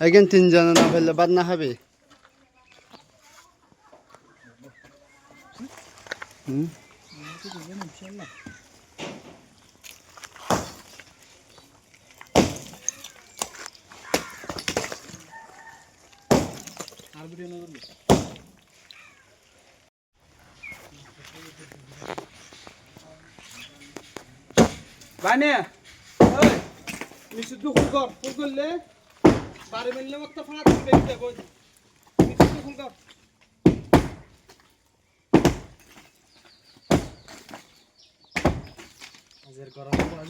এখন তিনজনে না ফেললে বাদ না খাবে হুম বাইনে ওই মিশুদ্ধ ফুল কর ফুল করলে? বাড়ি মিললে মতো দেখতে কই মিশুদ্ধ ফুল কর। আজের গরম পড়া